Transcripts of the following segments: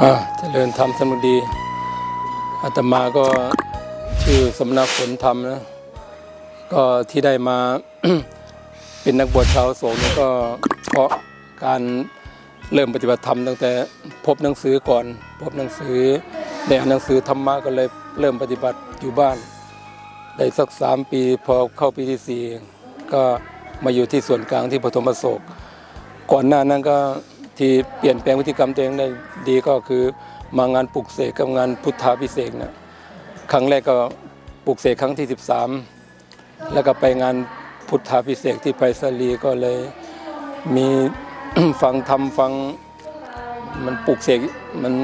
อาเจริญธรรมสมุดีอาตมาก็ชื่อสมณผลธรรมนะ ก็ที่ได้มา เป็นนักบวชชาวโสงฆ์ก็เพราะการเริ่มปฏิบัติธรรมตั้งแต่พบหนังสือก่อน พบหนังสือได้อ่านหนังสือธรรมะก็เลยเริ่มปฏิบัติอยู่บ้าน ได้สักสามปีพอเข้าปีที่สี่ก็มาอยู่ที่ส่วนกลางที่ปฐมโศก ก่อนหน้านั้นก็ ที่เปลี่ยนแปลงพฤติกรรมตัวเองได้ดีก็คือมางานปลุกเสกกับงานพุทธาพิเศษนะครั้งแรกก็ปลุกเสกครั้งที่ 13 แล้วก็ไปงานพุทธาพิเศษที่ไพศาลีก็เลยมีฟังธรรมฟังมันปลุกเสกมัน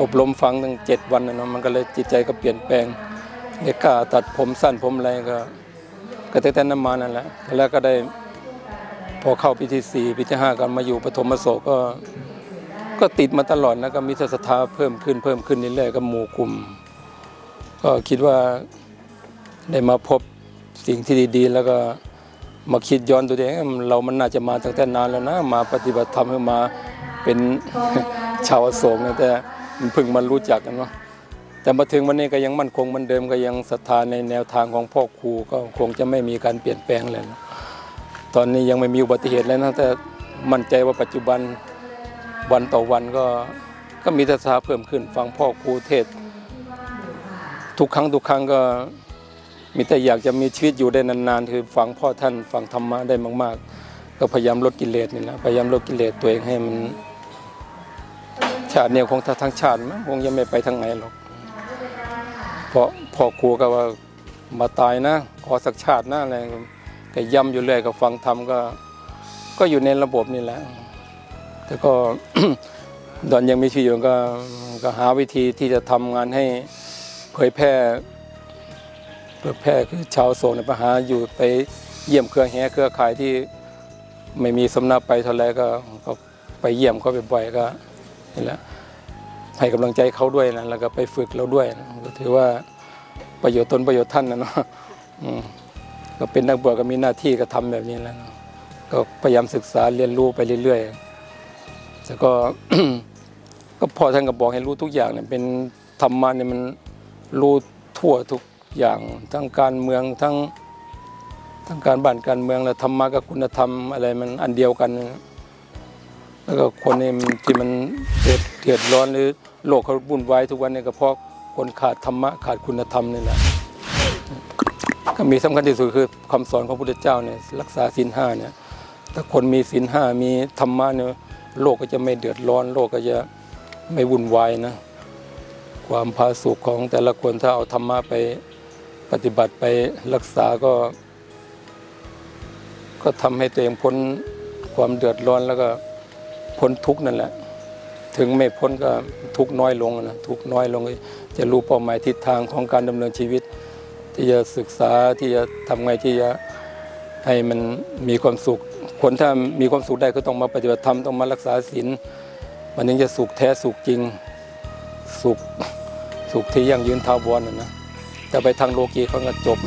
อบรมฟังตั้งเจ็ดวันนะเนาะมันก็เลยจิตใจก็เปลี่ยนแปลงได้กล้าตัดผมสั้นผมอะไรก็ ก็ตั้งแต่นั้นมานั่นแหละแล้วก็ได้ พอเข้าปีที่สี่ปีที่ห้ากันมาอยู่ปฐมโศกก็ก็ติดมาตลอดนะก็มีศรัทธาเพิ่มขึ้นเพิ่มขึ้นเรื่อยๆก็หมู่กลุ่ม ก็คิดว่าได้มาพบสิ่งที่ดีๆ แล้วก็มาคิดย้อนตัวเองเรามันน่าจะมาตั้งแต่นานแล้วนะ มาปฏิบัติธรรมมาเป็นชาวโศกนะแต่มันเพิ่งมารู้จักกันเนาะแต่มาถึงวันนี้ก็ยังมั่นคงเหมือนเดิมก็ยังศรัทธาในแนวทางของพ่อครูก็คงจะไม่มีการเปลี่ยนแปลงเลยนะ ตอนนี้ยังไม่มีอุบัติเหตุเลยนะแต่มั่นใจว่าปัจจุบันวันต่อวันก็ก็มีศรัทธาเพิ่มขึ้น ฟังพ่อครูเทศ ทุกครั้งทุกครั้งก็มีแต่อยากจะมีชีวิตอยู่ได้นานๆ คือฟังพ่อท่านฟังธรรมะได้มาก ๆ ก็พยายามลดกิเลสนี่นะพยายามลดกิเลสตัวเองให้มัน ชาติเนี่ยคงทั้งชาติมั้งคงยังไม่ไปทางไหนหรอกเพราะพ่อครูก็ว่ามาตายนะขอสักชาตินะอะไร ก็ย้ำอยู่เรื่อยก็ฟังธรรมก็ ก็อยู่ในระบบนี่แหละ แต่ก็ตอนยังมีชีวิตอยู่ก็ก็หาวิธีที่จะทำงานให้เผยแพร่เผยแพร่คือชาวโศกในปัญหาอยู่ไปเยี่ยมเครือแห่เครือข่ายที่ไม่มีสำนักไปเท่าไรก็ก็ไปเยี่ยมเขาบ่อยๆก็นี่แหละให้กำลังใจเขาด้วยนะแล้วก็ไปฝึกเราด้วยนะก็ถือว่าประโยชน์ตนประโยชน์ท่านนะเนาะอืม ก็เป็นนักบวชก็มีหน้าที่ก็ทำแบบนี้แหล้วก็พยายามศึกษาเรียนรู้ไปเรื่อยๆแต่ก็ก็พอท่านก็บอกให้รู้ทุกอย่างเนี่ยเป็นธรรมะเนี่ยมันรู้ทั่วทุกอย่างทั้งการเมืองทั้งทั้งการบ้านการเมืองแล้วธรรมะกับคุณธรรมอะไรมันอันเดียวกัน แล้วก็คนเนี่ยที่มันเดือดเดือดร้อนหรือโลกเขาวุ่นวายทุกวันเนี่ยก็เพราะคนขาดธรรมะขาดคุณธรรมนี่แหละ ก็มีสำคัญที่สุดคือคำสอนของพระพุทธเจ้าเนี่ยรักษาศีลห้าเนี่ยถ้าคนมีศีลห้ามีธรรมะเนี่ยโลกก็จะไม่เดือดร้อน โลกก็จะไม่วุ่นวายนะความผาสุกของแต่ละคนถ้าเอาธรรมะไปปฏิบัติไปรักษาก็ ก็ทำให้ตัวเองพ้นความเดือดร้อนแล้วก็พ้นทุกนั่นแหละ ถึงไม่พ้นก็ทุกน้อยลงนะทุกน้อยลงจะรู้เป้าหมายทิศทางของการดำเนินชีวิต ที่จะศึกษาที่จะทำไงที่จะให้มันมีความสุข คนถ้ามีความสุขได้ก็ต้องมาปฏิบัติธรรมต้องมารักษาศีลมันถึงจะสุขแท้สุขจริง สุขสุขที่ยั่งยืนทาวรนะนะจะไปทางโลกีเขาก็จบ